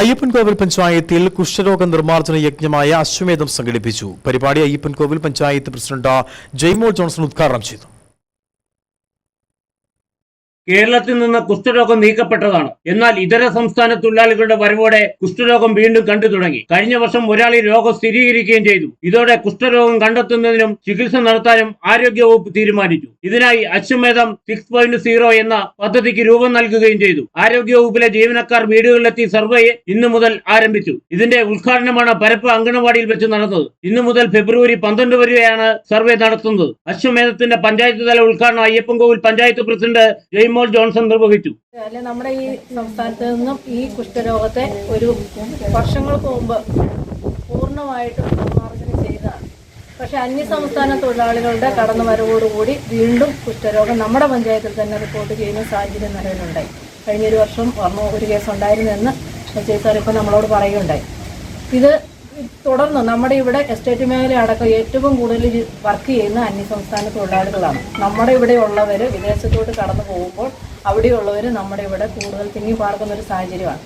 അയ്യപ്പൻകോവിൽ പഞ്ചായത്തിൽ കുഷ്ഠരോഗ നിർമ്മാർജന യജ്ഞമായ അശ്വമേധം സംഘടിപ്പിച്ചു. പരിപാടി അയ്യപ്പൻകോവിൽ പഞ്ചായത്ത് പ്രസിഡന്റ് ജയ്മോൾ ജോൺസൺ ഉദ്ഘാടനം ചെയ്തു. കേരളത്തിൽ നിന്ന് കുഷ്ഠരോഗം നീക്കപ്പെട്ടതാണ്. എന്നാൽ ഇതര സംസ്ഥാന തൊഴിലാളികളുടെ വരവോടെ കുഷ്ഠരോഗം വീണ്ടും കണ്ടു തുടങ്ങി. കഴിഞ്ഞ വർഷം ഒരാളിൽ രോഗം സ്ഥിരീകരിക്കുകയും ചെയ്തു. ഇതോടെ കുഷ്ഠരോഗം കണ്ടെത്തുന്നതിനും ചികിത്സ നടത്താനും ആരോഗ്യവകുപ്പ് തീരുമാനിച്ചു. ഇതിനായി അശ്വമേധം സിക്സ് പോയിന്റ് സീറോ എന്ന പദ്ധതിക്ക് രൂപം നൽകുകയും ചെയ്തു. ആരോഗ്യവകുപ്പിലെ ജീവനക്കാർ വീടുകളിലെത്തി സർവേ ഇന്നു മുതൽ ആരംഭിച്ചു. ഇതിന്റെ ഉദ്ഘാടനമാണ് പരപ്പ് അങ്കണവാടിയിൽ വെച്ച് നടന്നത്. ഇന്നു മുതൽ ഫെബ്രുവരി പന്ത്രണ്ട് വരെയാണ് സർവേ നടത്തുന്നത്. അശ്വമേധത്തിന്റെ പഞ്ചായത്ത് തല ഉദ്ഘാടനം അയ്യപ്പൻകോവിൽ പഞ്ചായത്ത് പ്രസിഡന്റ് ജയ്മോൾ ജോൺസൺ നിർവഹിച്ചു. അല്ലെ നമ്മുടെ ഈ സംസ്ഥാനത്ത് നിന്നും ഈ കുഷ്ഠരോഗത്തെ ഒരു വർഷങ്ങൾക്ക് മുമ്പ് പൂർണമായിട്ടും നിർമ്മാർജനം ചെയ്തതാണ്. പക്ഷെ അന്യ സംസ്ഥാന തൊഴിലാളികളുടെ കടന്നുവരവോടുകൂടി വീണ്ടും കുഷ്ഠരോഗം നമ്മുടെ പഞ്ചായത്തിൽ തന്നെ റിപ്പോർട്ട് ചെയ്യുന്ന സാഹചര്യം നിലവിലുണ്ടായി. കഴിഞ്ഞൊരു വർഷം ഓർമ്മ ഒരു കേസ് ഉണ്ടായിരുന്നെന്ന് ഐ സാർ ഇപ്പോൾ നമ്മളോട് പറയുകയുണ്ടായി. ഇത് തുടർന്ന് നമ്മുടെ ഇവിടെ എസ്റ്റേറ്റ് മേഖല അടക്കം ഏറ്റവും കൂടുതൽ വർക്ക് ചെയ്യുന്ന അന്യസംസ്ഥാന തൊഴിലാളികളാണ്. നമ്മുടെ ഇവിടെ ഉള്ളവർ വിദേശത്തോട്ട് കടന്നു പോകുമ്പോൾ അവിടെയുള്ളവർ നമ്മുടെ ഇവിടെ കൂടുതൽ തിങ്ങി പാർക്കുന്ന ഒരു സാഹചര്യമാണ്.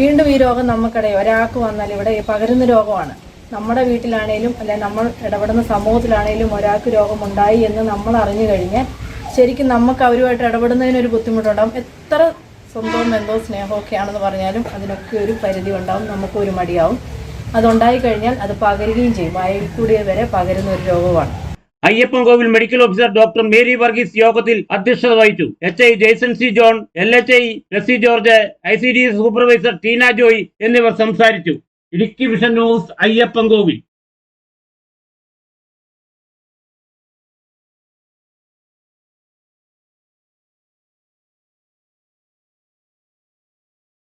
വീണ്ടും ഈ രോഗം നമുക്കിടയിൽ ഒരാൾക്ക് വന്നാൽ ഇവിടെ പകരുന്ന രോഗമാണ്. നമ്മുടെ വീട്ടിലാണേലും അല്ലെ നമ്മൾ ഇടപെടുന്ന സമൂഹത്തിലാണേലും ഒരാൾക്ക് രോഗമുണ്ടായി എന്ന് നമ്മൾ അറിഞ്ഞു കഴിഞ്ഞാൽ ശരിക്കും നമുക്ക് അവരുമായിട്ട് ഇടപെടുന്നതിനൊരു ബുദ്ധിമുട്ടുണ്ടാകും എത്ര സ്വന്തവും എന്തോ സ്നേഹമൊക്കെ ആണെന്ന് പറഞ്ഞാലും അതിനൊക്കെ ഒരു പരിധി ഉണ്ടാവും. നമുക്കൊരു മടിയാവും. അതുണ്ടായി കഴിഞ്ഞാൽ അത് പകരുകയും ചെയ്യും. വായിൽ കൂടിയ വരെ പകരുന്ന ഒരു രോഗമാണ് Ayyappankovil medical officer doctor Mary Varghese യോഗത്തിൽ അധ്യക്ഷത വഹിച്ചു. H I Jaison C John L H I Lessy George I C D supervisor Teena Joy എന്നിവർ സംസാരിച്ചു. Idukki vision news Ayyappancoil